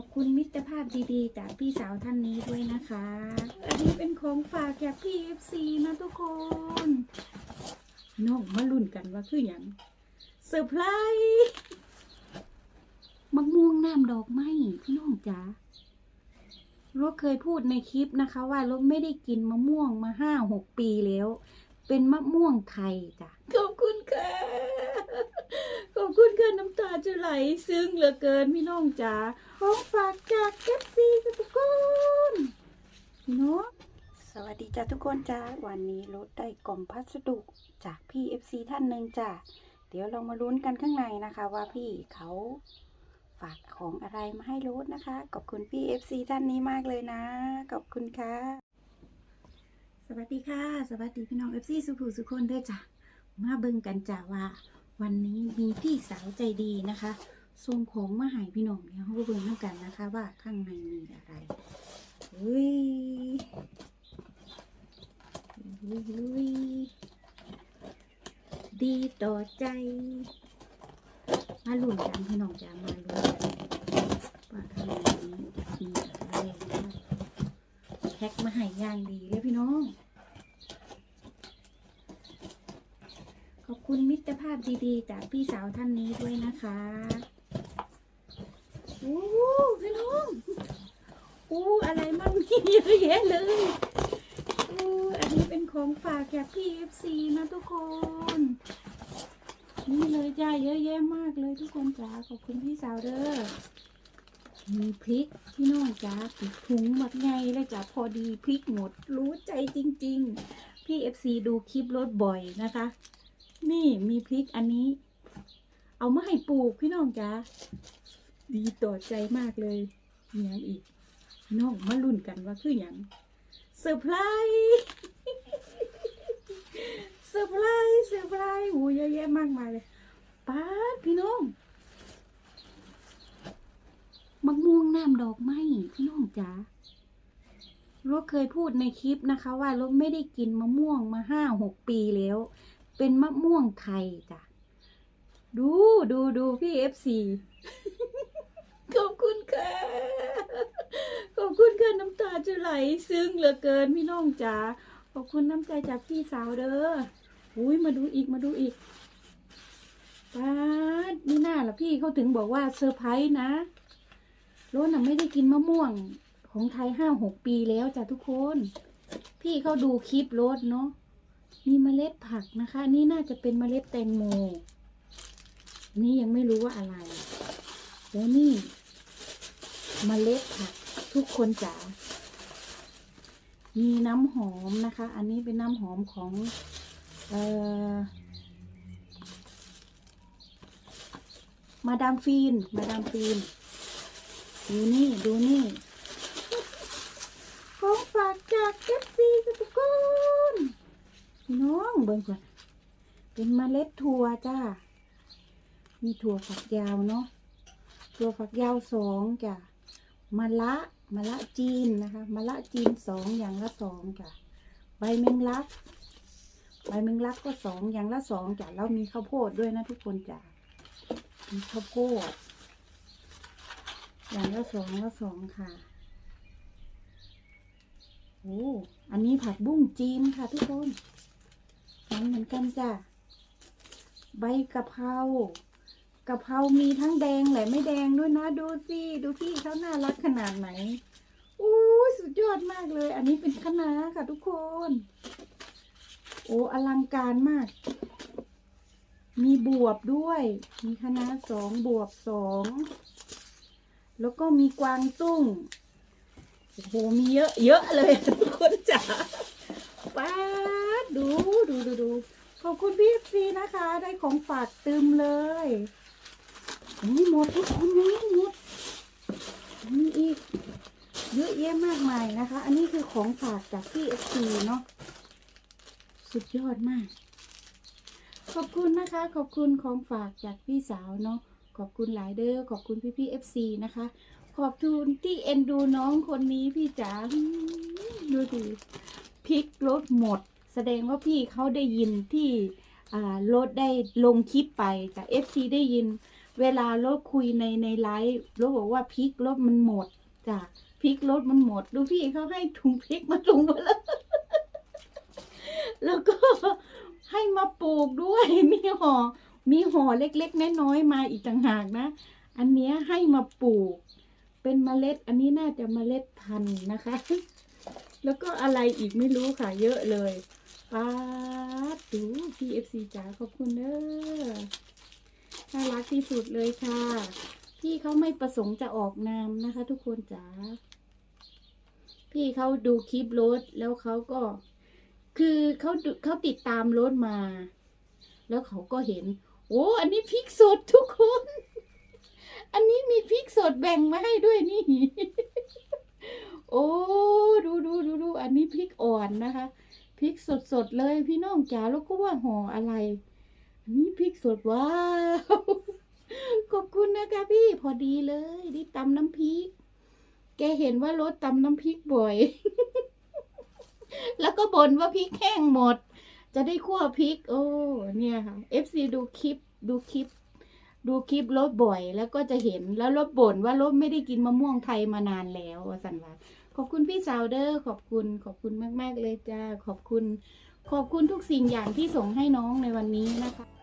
อบคุณมิตรภาพดีๆ จากพี่สาวท่านนี้ด้วยนะคะ อันนี้เป็นของฝากจากพี่เอฟซีนะทุกคนน้องมาลุ้นกันว่าคืออย่างเซอร์ไพรส์มะม่วงน้ำดอกไม้พี่น้องจ๋ารถเคยพูดในคลิปนะคะว่ารถไม่ได้กินมะม่วงมาห้าหกปีแล้ว เป็นมะม่วงไทยจ้ะขอบคุณค่ะ ขอบคุณค่ะน้ำ จะไหลซึ้งเหลือเกินพี่น้องจ๋าของฝากจากเอฟซีทุกคนพี่น้องสวัสดีจ้าทุกคนจ้าวันนี้รถได้กล่องพัสดุจากพี่เอฟซีท่านหนึ่งจ้าเดี๋ยวเรามาลุ้นกันข้างในนะคะ ว่าพี่เขาฝากของอะไรมาให้รถนะคะ ขอบคุณพี่เอฟซีท่านนี้มากเลยนะ ขอบคุณค่ะ สวัสดีค่ะ สวัสดีพี่น้องเอฟซีสุภูสุคนด้วยจ้ะมาเบิ่งกันจ้าว่า วันนี้มีพี่สาวใจดีนะคะส่งของมาให้พี่น้องเดี๋ยเราเบิ่งน้ำกันนะคะ ว่าข้างในมีอะไรเฮ้ยเฮ้ยเฮ้ยดีต่อใจ มาลุ้นกันพี่น้องจ้ามาลุ้นกันว่าข้างในมีอะไรแพ็คมาให้ย่างดีเลยพี่น้อง ขอบ คุณมิตรภาพดีๆ จากพี่สาวท่านนี้ด้วยนะคะโอ้พี่น้องโอ้อะไรมั่งมีเยอะแยะเลยโอ้อันนี้เป็นของฝากจากพี่เอฟซีนะทุกคน นี่เลยจ้าเยอะแยะมากเลยทุกคนจ้าขอบคุณพี่สาวเด้อมีพริกพี่น้องจ้าปิดถุงหมดไงเลยจ้าพอดีพริกหมด รู้ใจจริง ๆ พี่เอฟซีดูคลิปรถบ่อยนะคะ นี่มีพริกอันนี้ เอามาให้ปลูกพี่น้องจ้าดีต่อใจมากเลยมีอย่างอีกพี่น้องมาลุ้นกันว่าคืออย่างเซอร์ไพรส์เซอร์ไพรส์เซอร์ไพรส์โอ้เยอะแยะมากมายเลยป้าพี่น้องมะม่วงน้ำดอกไม้พี่น้องจ้ารถเคยพูดในคลิปนะคะ ว่ารถไม่ได้กินมะม่วงมาห้าหกปีแล้ว เป็นมะม่วงไทยจ้ะ ดูดูดูพี่เอฟซีขอบคุณค่ะ ขอบคุณค่ะน้ำตาจะไหล ซึ้งเหลือเกินพี่น้องจ๋า ขอบคุณน้ำใจจากพี่สาวเด้อ อุ้ยมาดูอีกมาดูอีกป้าดนี่น่าละพี่เขาถึงบอกว่าเซอร์ไพรส์นะรถน่ะไม่ได้กินมะม่วงของไทยห้าหกปีแล้วจ้ะทุกคน พี่เขาดูคลิปรถเนาะ มีเมล็ดผักนะคะ นี่น่าจะเป็นเมล็ดแตงโม นี่ยังไม่รู้ว่าอะไร แล้วนี่เมล็ดผักทุกคนจ๋า มีน้ำหอมนะคะ อันนี้เป็นน้ำหอมของเอ่อมาดามฟีน มาดามฟีน ดูนี่ ดูนี่ของฝากจากเอฟซีทุกคน พี่น้องเบิ่งก่อนเป็นเมล็ดถั่วจ้า มีถั่วฝักยาวเนาะ ถั่วฝักยาวสองจ้ะมะละมะละจีนนะคะมะละจีนสองอย่างละสองจ้ะ ใบแมงลัก ใบแมงลักก็สองอย่างละสองจ้ะ แล้วมีข้าวโพดด้วยนะทุกคนจ้ะ มีข้าวโพด อย่างละสองละสองค่ะ โอ้ อันนี้ผักบุ้งจีนค่ะทุกคน มันเหมือนกันจ้ะใบกะเพรากะเพรามีทั้งแดงและไม่แดงด้วยนะดูสิดูพี่เขาน่ารักขนาดไหนอู้สุดยอดมากเลย อันนี้เป็นคะน้าค่ะทุกคน โอ้อลังการมาก มีบวบด้วย มีคะน้าสองบวบสองแล้วก็มีกวางตุ้งโอ้โหมีเยอะเยอะเลยทุกคนจ๋าป้า ดูดูดูดูขอบคุณพี่ซีนะคะ ได้ของฝากตึมเลยโอ้หมดทุกคนยังไม่หมดมีอีกเยอะแยะมากมายนะคะ อันนี้คือของฝากจากพี่เอฟซีเนาะสุดยอดมาก ขอบคุณนะคะ ขอบคุณของฝากจากพี่สาวเนาะขอบคุณหลายเด้อขอบคุณพี่พี่เอฟซีนะคะ ขอบคุณที่เอ็นดูน้องคนนี้พี่จ๋าดูดิพริกรถหมด แสดงว่าพี่เขาได้ยินที่รถได้ลงคลิปไปจากเอฟซีได้ยิน เวลารถคุยในในไลฟ์รถบอกว่าพริกรถมันหมดจ้ะพริกรถมันหมด ดูพี่เขาให้ถุงพริกมาถุงมาแล้วแล้วก็ให้มาปลูกด้วยมีห่อมีห่อเล็กๆน้อยๆมาอีกต่างหากนะ อันเนี้ยให้มาปลูก เป็นเมล็ด อันนี้น่าจะเมล็ดพันธุ์นะคะ แล้วก็อะไรอีกไม่รู้ค่ะ เยอะเลย ป้าดดู PFC จ๋าขอบคุณเด้อน่ารักที่สุดเลยค่ะ พี่เขาไม่ประสงค์จะออกนามนะคะ ทุกคนจ๋าพี่เขาดูคลิปรถแล้วเขาก็ คือเขาดูเขาติดตามรถมา แล้วเขาก็เห็น โอ้อันนี้พริกสดทุกคน อันนี้มีพริกสดแบ่งมาให้ด้วยนี่ โอ้ดูดูดูดูอันนี้พริกอ่อนนะคะ พริกสดสดๆเลยพี่น้องจ๋าแล้วก็ว่าห่ออะไร อันนี้พริกสดว้าวขอบคุณนะคะพี่พอดีเลยได้ตำน้ำพริก แกเห็นว่ารถตำน้ำพริกบ่อย แล้วก็บ่นว่าพริกแห้งหมด จะได้คั่วพริก โอ้เนี่ยค่ะ FC ดูคลิปดูคลิป ดูคลิปรถบ่อย แล้วก็จะเห็นแล้วรถบ่นว่ารถไม่ได้กินมะม่วงไทยมานานแล้วสันว่า อบคุณพี่สาวเดอร์ขอบคุณขอบคุณมาก ๆ เลยจ้า ขอบคุณ ขอบคุณทุกสิ่งอย่างที่ส่งให้น้องในวันนี้นะคะ